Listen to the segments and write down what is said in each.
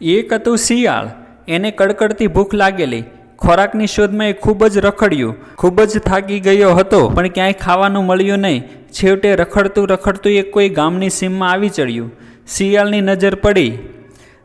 એક હતું શિયાળ. એને કડકડતી ભૂખ લાગેલી. ખોરાકની શોધમાં એ ખૂબ જ રખડ્યું. ખૂબ જ થાકી ગયો હતો, પણ ક્યાંય ખાવાનું મળ્યું નહીં. છેવટે રખડતું રખડતું એ કોઈ ગામની સીમમાં આવી ચડ્યું. શિયાળની નજર પડી.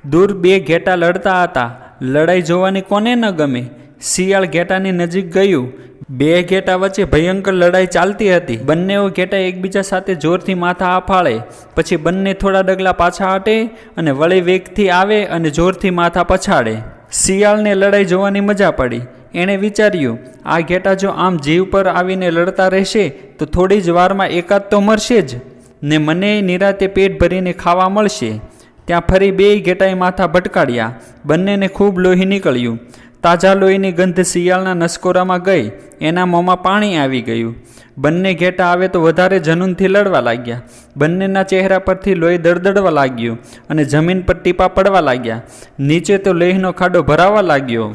દૂર બે ઘેટા લડતા હતા. લડાઈ જોવાની કોને ન ગમે. શિયાળ ઘેટાની નજીક ગયું. બે ઘેટા વચ્ચે ભયંકર લડાઈ ચાલતી હતી. બંનેઓ ઘેટા એકબીજા સાથે જોરથી માથા આફાળે પછી બંને થોડા ડગલા પાછા હટે અને વળી વેગથી આવે અને જોરથી માથા પછાડે. શિયાળને લડાઈ જોવાની મજા પડી. એણે વિચાર્યું, આ ઘેટા જો આમ જીવ પર આવીને લડતા રહેશે, તો થોડી જ વારમાં એકાદ તો મરશે જ. ને મને નિરાતે પેટ ભરીને ખાવા મળશે. ત્યાં ફરી બેય ઘેટાએ માથા ભટકાડ્યા. બંનેને ખૂબ લોહી નીકળ્યું. તાજા લોહીની ગંધ શિયાળના નસકોરામાં ગઈ, એના મોંમાં પાણી આવી ગયું. બંને ઘેટા આવે તો વધારે જનૂનથી લડવા લાગ્યા. બંનેના ચહેરા પરથી લોહી દળદળવા લાગ્યું અને જમીન પર ટીપા પડવા લાગ્યા. નીચે તો લોહીનો ખાડો ભરાવા લાગ્યો.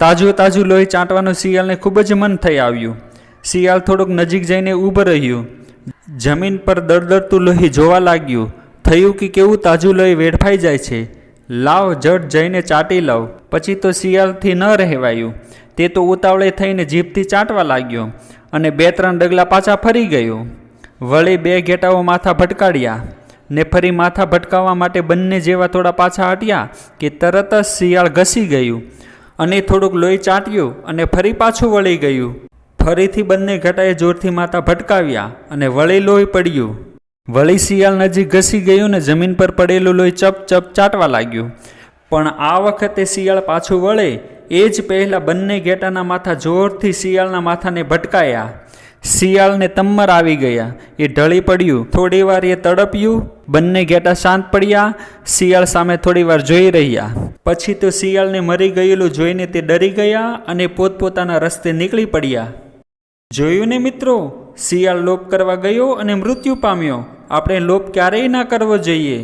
તાજું તાજું લોહી ચાંટવાનું શિયાળને ખૂબ જ મન થઈ આવ્યું. શિયાળ થોડુંક નજીક જઈને ઊભું રહ્યું. જમીન પર દળદળતું લોહી જોવા લાગ્યું. થયું કે કેવું તાજું લોહી વેડફાઈ જાય છે? લાવ જટ જઈને ચાટી લઉં. પછી તો શિયાળથી ન રહેવાયું. તે તો ઉતાવળે થઈને જીભથી ચાટવા લાગ્યો અને બે ત્રણ ડગલા પાછા ફરી ગયું. વળી બે ઘેટાઓ માથા ભટકાડ્યા ને ફરી માથા ભટકાવવા માટે બંને જેવા થોડા પાછા હટ્યા કે તરત જ શિયાળ ઘસી ગયું અને થોડુંક લોહી ચાટ્યું અને ફરી પાછું વળી ગયું. ફરીથી બંને ઘટાએ જોરથી માથા ભટકાવ્યા અને વળી લોહી પડ્યું. વળી શિયાળ નજીક ઘસી ગયું ને જમીન પર પડેલું લોહી ચપ ચપ ચાટવા લાગ્યું. પણ આ વખતે શિયાળ પાછું વળે, એ જ પહેલાં બંને ઘેટાના માથા જોરથી શિયાળના માથાને ભટકાયા. શિયાળને તમ્મર આવી ગયા. એ ઢળી પડ્યું. થોડી વાર એ તડપ્યું. બંને ઘેટા શાંત પડ્યા. શિયાળ સામે થોડી વાર જોઈ રહ્યા. પછી તો શિયાળને મરી ગયેલું જોઈને તે ડરી ગયા અને પોતપોતાના રસ્તે નીકળી પડ્યા. જોયું ને મિત્રો? શિયાળ લોપ કરવા ગયો અને મૃત્યુ પામ્યો. આપણે લોપ ક્યારેય ના કરવો જોઈએ.